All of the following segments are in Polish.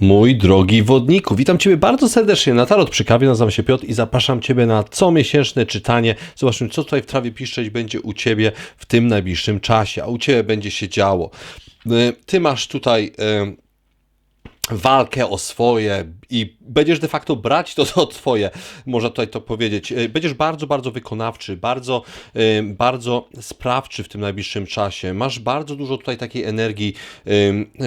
Mój drogi wodniku, witam Ciebie bardzo serdecznie na Tarot przy kawie, nazywam się Piotr i zapraszam Ciebie na comiesięczne czytanie. Zobaczmy, co tutaj w trawie piszczeć będzie u Ciebie w tym najbliższym czasie, a u Ciebie będzie się działo. Y, Ty masz tutaj y, walkę o swoje i będziesz de facto brać to, to twoje, można tutaj to powiedzieć. Y, Będziesz bardzo, bardzo wykonawczy, bardzo, y, bardzo sprawczy w tym najbliższym czasie. Masz bardzo dużo tutaj takiej energii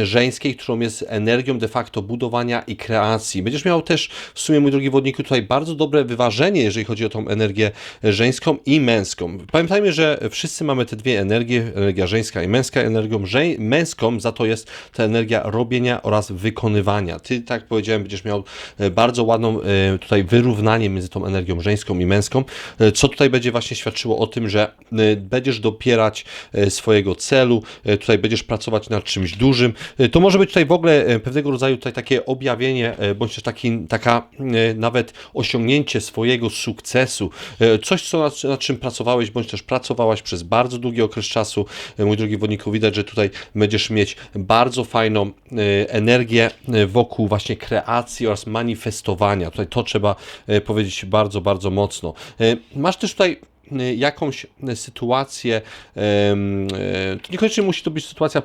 żeńskiej, którą jest energią de facto budowania i kreacji. Będziesz miał też w sumie, mój drogi wodniku, tutaj bardzo dobre wyważenie, jeżeli chodzi o tą energię żeńską i męską. Pamiętajmy, że wszyscy mamy te dwie energie, energia żeńska i męska. Energią żeń- męską za to jest ta energia robienia oraz wykonywania. Ty, tak powiedziałem, będziesz miał e, bardzo ładną e, tutaj wyrównanie między tą energią żeńską i męską, e, co tutaj będzie właśnie świadczyło o tym, że e, będziesz dopierać e, swojego celu, e, tutaj będziesz pracować nad czymś dużym. E, To może być tutaj w ogóle e, pewnego rodzaju tutaj takie objawienie, e, bądź też taki, taka e, nawet osiągnięcie swojego sukcesu, E, coś, co nad, nad czym pracowałeś, bądź też pracowałaś przez bardzo długi okres czasu. E, Mój drogi wodniku, widać, że tutaj będziesz mieć bardzo fajną e, energię e, wokół właśnie kreacji oraz manifestowania. Tutaj to trzeba e, powiedzieć bardzo, bardzo mocno. E, Masz też tutaj jakąś e, sytuację, e, to niekoniecznie musi to być sytuacja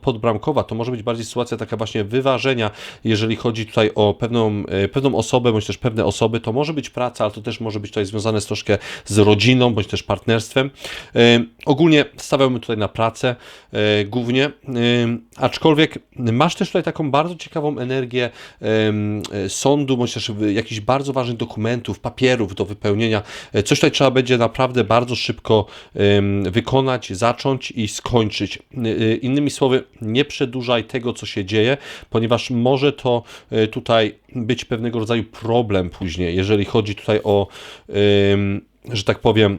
podbramkowa, to może być bardziej sytuacja taka właśnie wyważenia, jeżeli chodzi tutaj o pewną, pewną osobę, bądź też pewne osoby, to może być praca, ale to też może być tutaj związane z troszkę z rodziną, bądź też partnerstwem. Ogólnie stawiałbym tutaj na pracę e, głównie, aczkolwiek masz też tutaj taką bardzo ciekawą energię e, sądu, bądź też jakichś bardzo ważnych dokumentów, papierów do wypełnienia. E, Coś tutaj trzeba będzie naprawdę bardzo szybko wykonać, zacząć i skończyć. E, e, Innymi słowy, nie przedłużaj tego, co się dzieje, ponieważ może to e, tutaj być pewnego rodzaju problem później, jeżeli chodzi tutaj o, że tak powiem, y,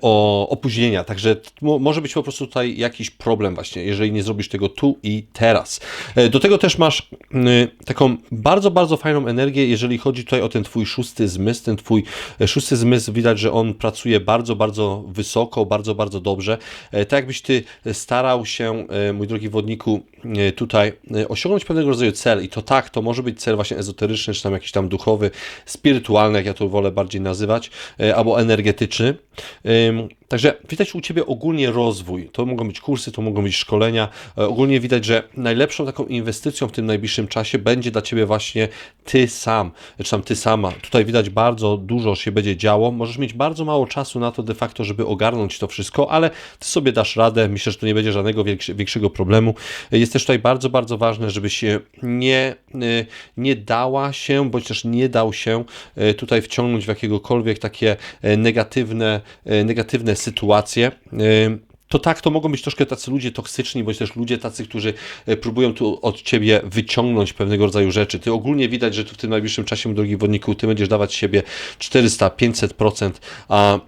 o opóźnienia. Także może być po prostu tutaj jakiś problem właśnie, jeżeli nie zrobisz tego tu i teraz. E, Do tego też masz y, taką bardzo, bardzo fajną energię, jeżeli chodzi tutaj o ten twój szósty zmysł. Ten twój e, szósty zmysł widać, że on pracuje bardzo, bardzo wysoko, bardzo, bardzo dobrze. E, Tak jakbyś ty starał się, mój drogi wodniku, tutaj osiągnąć pewnego rodzaju cel i to tak, to może być cel właśnie ezoteryczny, czy tam jakiś tam duchowy, spirytualny, jak ja to wolę bardziej nazywać, albo energetyczny. Et Także widać u Ciebie ogólnie rozwój. To mogą być kursy, to mogą być szkolenia. E, Ogólnie widać, że najlepszą taką inwestycją w tym najbliższym czasie będzie dla Ciebie właśnie Ty sam, czy tam Ty sama. Tutaj widać bardzo dużo się będzie działo. Możesz mieć bardzo mało czasu na to de facto, żeby ogarnąć to wszystko, ale Ty sobie dasz radę. Myślę, że to nie będzie żadnego większego problemu. E, Jest też tutaj bardzo, bardzo ważne, żebyś się nie, e, nie dała się, bądź też nie dał się tutaj wciągnąć w jakiegokolwiek takie negatywne, negatywne sytuacje. To tak, to mogą być troszkę tacy ludzie toksyczni, bądź też ludzie tacy, którzy e, próbują tu od ciebie wyciągnąć pewnego rodzaju rzeczy. Ty ogólnie widać, że tu w tym najbliższym czasie, drogi wodniku, ty będziesz dawać siebie 400, 500%, a e,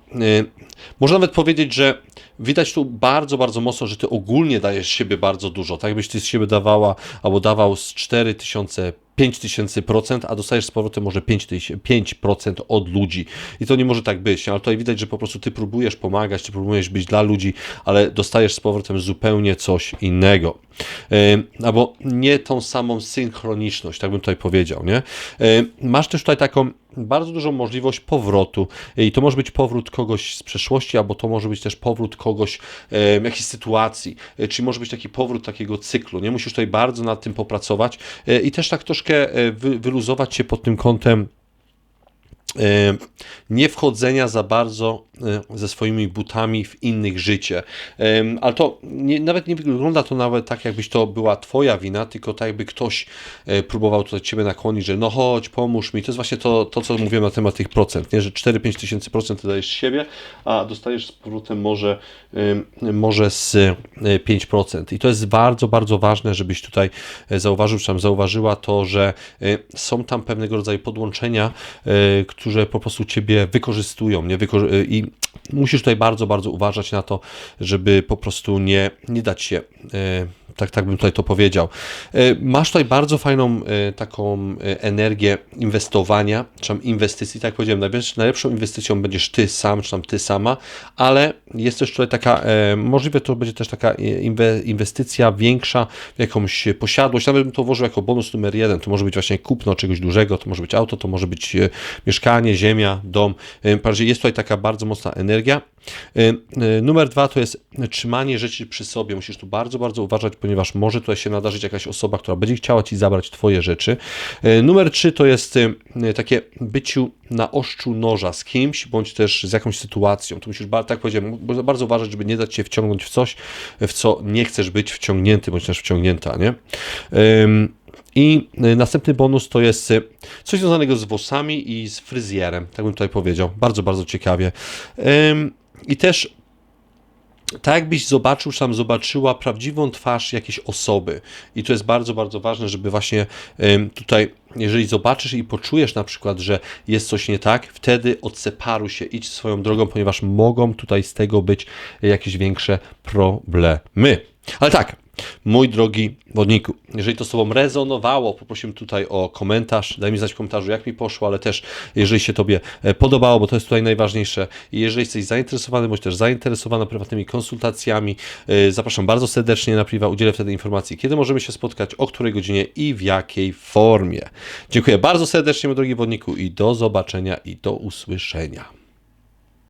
można nawet powiedzieć, że widać tu bardzo, bardzo mocno, że ty ogólnie dajesz siebie bardzo dużo. Tak jakbyś ty z siebie dawała albo dawał z 4000 5000%, a dostajesz z powrotem może 5000 5% od ludzi. I to nie może tak być, ale tutaj widać, że po prostu ty próbujesz pomagać, ty próbujesz być dla ludzi, ale dostajesz z powrotem zupełnie coś innego. Albo nie tą samą synchroniczność, tak bym tutaj powiedział, nie? Masz też tutaj taką bardzo dużą możliwość powrotu. I to może być powrót kogoś z przeszłości, albo to może być też powrót kogoś e, jakiejś sytuacji, e, czyli może być taki powrót takiego cyklu, nie? Musisz tutaj bardzo nad tym popracować. E, i też tak troszkę e, wy, wyluzować się pod tym kątem nie wchodzenia za bardzo e, ze swoimi butami w innych życie. Em, Ale to nie, nawet nie wygląda to nawet tak, jakbyś to była twoja wina, tylko tak jakby ktoś e, próbował tutaj ciebie nakłonić, że no chodź, pomóż mi. To jest właśnie to, to co mówiłem na temat tych procent, nie? że 4-5 tysięcy procent dajesz z siebie, a dostajesz z powrotem może, może z e, 5%. I to jest bardzo, bardzo ważne, żebyś tutaj e, zauważył, czy tam zauważyła to, że e, są tam pewnego rodzaju podłączenia, e, którzy po prostu ciebie wykorzystują, nie Wykorzy- y, i musisz tutaj bardzo, bardzo uważać na to, żeby po prostu nie, nie dać się, e, tak, tak bym tutaj to powiedział. E, Masz tutaj bardzo fajną taką energię inwestowania, czy tam inwestycji, tak jak powiedziałem, najlepszą, inwestycją będziesz ty sam, czy tam ty sama, ale jest też tutaj taka, możliwe to będzie też taka inwe, inwestycja większa w jakąś posiadłość, nawet bym to włożył jako bonus numer jeden, to może być właśnie kupno czegoś dużego, to może być auto, to może być e, mieszkanie, ziemia, dom, E, bardziej jest tutaj taka bardzo mocna energia. E, Numer dwa to jest trzymanie rzeczy przy sobie. Musisz tu bardzo, bardzo uważać, ponieważ może tutaj się nadarzyć jakaś osoba, która będzie chciała ci zabrać twoje rzeczy. E, Numer trzy to jest e, takie byciu na oszczu noża z kimś, bądź też z jakąś sytuacją. Tu musisz, tak powiedziałem, bardzo uważać, żeby nie dać się wciągnąć w coś, w co nie chcesz być wciągnięty, bądź też wciągnięta, nie? I y, następny bonus to jest y, coś związanego z włosami i z fryzjerem, tak bym tutaj powiedział. Bardzo, bardzo ciekawie. I też tak jakbyś zobaczył, czy tam zobaczyła prawdziwą twarz jakiejś osoby. I to jest bardzo, bardzo ważne, żeby właśnie tutaj, jeżeli zobaczysz i poczujesz na przykład, że jest coś nie tak, wtedy odseparuj się, idź swoją drogą, ponieważ mogą tutaj z tego być jakieś większe problemy. Ale tak, mój drogi wodniku, jeżeli to z Tobą rezonowało, poprosiłem tutaj o komentarz, daj mi znać w komentarzu, jak mi poszło, ale też jeżeli się Tobie e, podobało, bo to jest tutaj najważniejsze i jeżeli jesteś zainteresowany, bądź też zainteresowana prywatnymi konsultacjami, e, zapraszam bardzo serdecznie na priwa, udzielę wtedy informacji, kiedy możemy się spotkać, o której godzinie i w jakiej formie. Dziękuję bardzo serdecznie, mój drogi wodniku i do zobaczenia i do usłyszenia.